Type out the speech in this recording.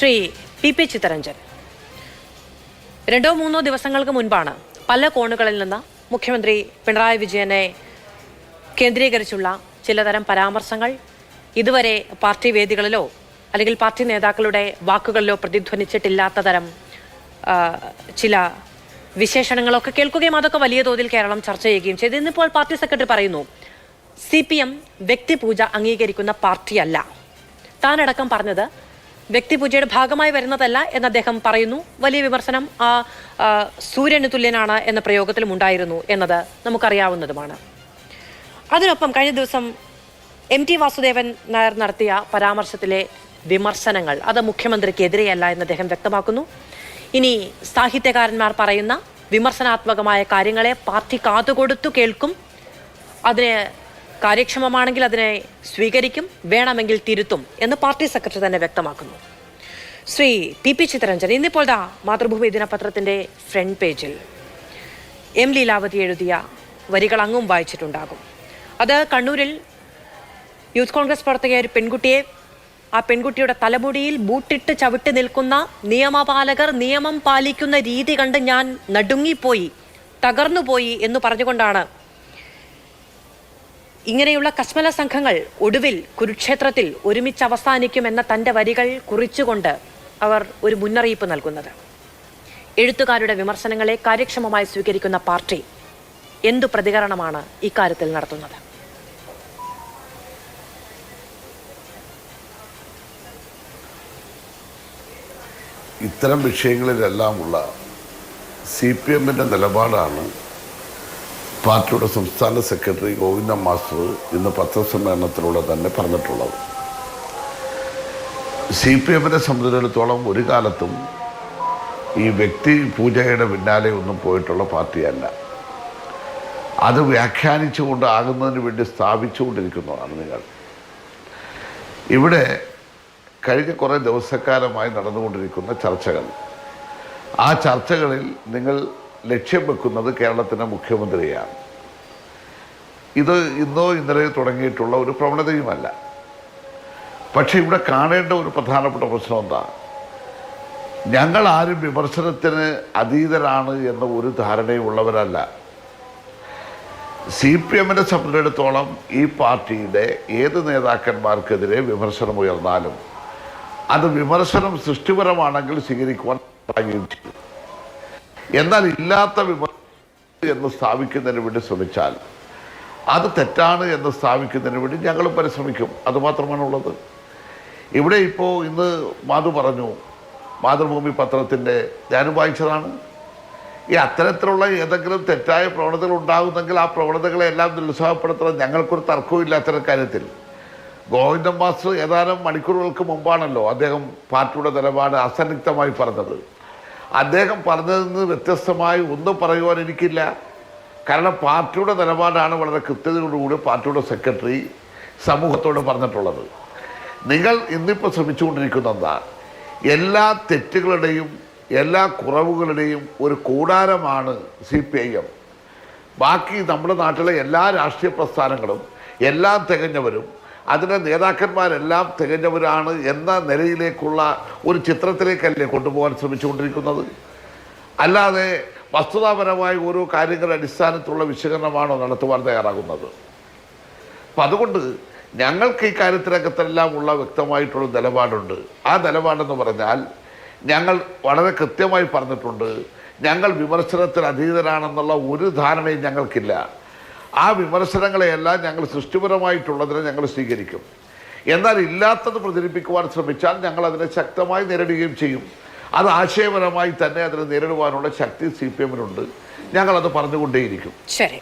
Shri P P Chittaranjan. രണ്ടോ മൂന്നോ ദിവസങ്ങൾക്ക് മുൻപാണ് പല കോണുകളിൽ നിന്ന് മുഖ്യമന്ത്രി പിണറായി വിജയനെ കേന്ദ്രീകരിച്ചുള്ള ചിലതരം പരാമർശങ്ങൾ ഇതുവരെ പാർട്ടി വേദികളിലോ അല്ലെങ്കിൽ പാർട്ടി നേതാക്കളുടെ വാക്കുകളിലോ പ്രതിധ്വനിച്ചിട്ടില്ലാത്ത തരം ചില വിശേഷണങ്ങളൊക്കെ കേൾക്കുകയും അതൊക്കെ വലിയ തോതിൽ കേരളം ചർച്ച ചെയ്യുകയും ചെയ്തു. ഇന്നിപ്പോൾ പാർട്ടി സെക്രട്ടറി പറയുന്നു സി പി എം വ്യക്തിപൂജ അംഗീകരിക്കുന്ന പാർട്ടിയല്ല. താനടക്കം പറഞ്ഞത് വ്യക്തിപൂജയുടെ ഭാഗമായി വരുന്നതല്ല എന്ന് അദ്ദേഹം പറയുന്നു. വലിയ വിമർശനം ആ സൂര്യന് തുല്യനാണ് എന്ന പ്രയോഗത്തിലും ഉണ്ടായിരുന്നു എന്നത് നമുക്കറിയാവുന്നതുമാണ്. അതിനൊപ്പം കഴിഞ്ഞ ദിവസം എം ടി വാസുദേവൻ നായർ നടത്തിയ പരാമർശത്തിലെ വിമർശനങ്ങൾ അത് മുഖ്യമന്ത്രിക്കെതിരെയല്ല എന്ന് അദ്ദേഹം വ്യക്തമാക്കുന്നു. ഇനി സാഹിത്യകാരന്മാർ പറയുന്ന വിമർശനാത്മകമായ കാര്യങ്ങളെ പാർട്ടി കാതുകൊടുത്തു കേൾക്കും. അതിന് കാര്യക്ഷമമാണെങ്കിൽ അതിനെ സ്വീകരിക്കും വേണമെങ്കിൽ തിരുത്തും എന്ന് പാർട്ടി സെക്രട്ടറി തന്നെ വ്യക്തമാക്കുന്നു. ശ്രീ പി പി ചിത്തരഞ്ജൻ ഇന്നിപ്പോൾ ദാ മാതൃഭൂമി ദിനപത്രത്തിന്റെ ഫ്രണ്ട് പേജിൽ എം ലീലാവതി എഴുതിയ വരികൾ അങ്ങും വായിച്ചിട്ടുണ്ടാകും. അത് കണ്ണൂരിൽ യൂത്ത് കോൺഗ്രസ് പ്രവർത്തകയായ ഒരു പെൺകുട്ടിയെ ആ പെൺകുട്ടിയുടെ തലമുടിയിൽ ബൂട്ടിട്ട് ചവിട്ടി നിൽക്കുന്ന നിയമപാലകർ നിയമം പാലിക്കുന്ന രീതി കണ്ട് ഞാൻ നടുങ്ങിപ്പോയി തകർന്നുപോയി എന്ന് പറഞ്ഞുകൊണ്ടാണ് ഇങ്ങനെയുള്ള കശ്മല സംഘങ്ങൾ ഒടുവിൽ കുരുക്ഷേത്രത്തിൽ ഒരുമിച്ച് അവസാനിക്കുമെന്ന തന്റെ വരികൾ കുറിച്ചുകൊണ്ട് അവർ ഒരു മുന്നറിയിപ്പ് നൽകുന്നത്. എഴുത്തുകാരുടെ വിമർശനങ്ങളെ കാര്യക്ഷമമായി സ്വീകരിക്കുന്ന പാർട്ടി എന്തു പ്രതികരണമാണ് ഇക്കാര്യത്തിൽ നടത്തുന്നത്? ഇത്തരം വിഷയങ്ങളിലെല്ലാമുള്ള സി പി എമ്മിന്റെ നിലപാടാണ് പാർട്ടിയുടെ സംസ്ഥാന സെക്രട്ടറി ഗോവിന്ദ മാസ്റ്റർ ഇന്ന് പത്രസമ്മേളനത്തിലൂടെ തന്നെ പറഞ്ഞിട്ടുള്ളത്. സി പി എമ്മിനെ സംബന്ധിച്ചിടത്തോളം ഒരു കാലത്തും ഈ വ്യക്തി പൂജയുടെ പിന്നാലെ ഒന്നും പോയിട്ടുള്ള പാർട്ടിയല്ല. അത് വ്യാഖ്യാനിച്ചുകൊണ്ട് ആകുന്നതിന് വേണ്ടി സ്ഥാപിച്ചുകൊണ്ടിരിക്കുന്നതാണ് നിങ്ങൾ. ഇവിടെ കഴിഞ്ഞ കുറേ ദിവസക്കാലമായി നടന്നുകൊണ്ടിരിക്കുന്ന ചർച്ചകൾ. ആ ചർച്ചകളിൽ നിങ്ങൾ ലക്ഷ്യം വെക്കുന്നത് കേരളത്തിന്റെ മുഖ്യമന്ത്രിയാണ്. ഇത് ഇന്നോ ഇന്നലെയോ തുടങ്ങിയിട്ടുള്ള ഒരു പ്രവണതയുമല്ല. പക്ഷേ ഇവിടെ കാണേണ്ട ഒരു പ്രധാനപ്പെട്ട പ്രശ്നം എന്താ? ഞങ്ങൾ ആരും വിമർശനത്തിന് അതീതരാണ് എന്ന ഒരു ധാരണയുള്ളവരല്ല സി പി എമ്മിനെ സംബന്ധിച്ചിടത്തോളം ഈ പാർട്ടിയുടെ ഏത് നേതാക്കന്മാർക്കെതിരെ വിമർശനം ഉയർന്നാലും അത് വിമർശനം സൃഷ്ടിപരമാണെങ്കിൽ സ്വീകരിക്കുവാൻ ചെയ്യും എന്നാൽ ഇല്ലാത്ത വിമർശനം എന്ന് സ്ഥാപിക്കുന്നതിന് വേണ്ടി ശ്രമിച്ചാൽ അത് തെറ്റാണ് എന്ന് സ്ഥാപിക്കുന്നതിന് വേണ്ടി ഞങ്ങൾ പരിശ്രമിക്കും. അതുമാത്രമാണ് ഉള്ളത്. ഇവിടെ ഇപ്പോൾ ഇന്ന് മാധു പറഞ്ഞു മാതൃഭൂമി പത്രത്തിന്റെ ഞാനും വായിച്ചതാണ്. ഈ അത്തരത്തിലുള്ള ഏതെങ്കിലും തെറ്റായ പ്രവണതകൾ ഉണ്ടാകുന്നെങ്കിൽ ആ പ്രവണതകളെ എല്ലാം നിരുത്സാഹപ്പെടുത്തണം. ഞങ്ങൾക്കൊരു തർക്കവും അത്തരം കാര്യത്തിൽ. ഗോവിന്ദൻ മാസ്റ്റർ ഏതാനും മണിക്കൂറുകൾക്ക് മുമ്പാണല്ലോ അദ്ദേഹം പാർട്ടിയുടെ നിലപാട് അസന്നിഗ്ധമായി പറഞ്ഞത്. അദ്ദേഹം പറഞ്ഞതിൽ നിന്ന് വ്യത്യസ്തമായി ഒന്നും പറയുവാൻ എനിക്കില്ല. കാരണം പാർട്ടിയുടെ നിലപാടാണ് വളരെ കൃത്യതയോടുകൂടി പാർട്ടിയുടെ സെക്രട്ടറി സമൂഹത്തോട് പറഞ്ഞിട്ടുള്ളത്. നിങ്ങൾ ഇന്നിപ്പോൾ ശ്രമിച്ചുകൊണ്ടിരിക്കുന്ന എന്താ? എല്ലാ തെറ്റുകളുടെയും എല്ലാ കുറവുകളുടെയും ഒരു കൂടാരമാണ് സി പി ഐ എം. ബാക്കി നമ്മുടെ നാട്ടിലെ എല്ലാ രാഷ്ട്രീയ പ്രസ്ഥാനങ്ങളും എല്ലാം തികഞ്ഞവരും അതിന്റെ നേതാക്കന്മാരെല്ലാം തികഞ്ഞവരാണ് എന്ന നിലയിലേക്കുള്ള ഒരു ചിത്രത്തിലേക്കല്ലേ കൊണ്ടുപോകാൻ ശ്രമിച്ചുകൊണ്ടിരിക്കുന്നത്. അല്ലാതെ വസ്തുതാപരമായ ഓരോ കാര്യങ്ങളുടെ അടിസ്ഥാനത്തുള്ള വിശകലനമാണോ നടത്തുവാൻ തയ്യാറാകുന്നത്? അപ്പം അതുകൊണ്ട് ഞങ്ങൾക്ക് ഈ കാര്യത്തിനകത്തെല്ലാം ഉള്ള വ്യക്തമായിട്ടുള്ള നിലപാടുണ്ട്. ആ നിലപാടെന്ന് പറഞ്ഞാൽ ഞങ്ങൾ വളരെ കൃത്യമായി പറഞ്ഞിട്ടുണ്ട് ഞങ്ങൾ വിമർശനത്തിന് അതീതരാണെന്നുള്ള ഒരു ധാരണയും ഞങ്ങൾക്കില്ല. ആ വിമർശനങ്ങളെയെല്ലാം ഞങ്ങൾ സൃഷ്ടിപരമായിട്ടുള്ളതിനെ ഞങ്ങൾ സ്വീകരിക്കും. എന്നാൽ ഇല്ലാത്തത് പ്രചരിപ്പിക്കുവാൻ ശ്രമിച്ചാൽ ഞങ്ങൾ അതിനെ ശക്തമായി നേരിടുകയും ചെയ്യും. അത് ആശയപരമായി തന്നെ അതിനെ നേരിടുവാനുള്ള ശക്തി സി പി എമ്മിനുണ്ട്. ഞങ്ങളത് പറഞ്ഞുകൊണ്ടേയിരിക്കും. ശരി.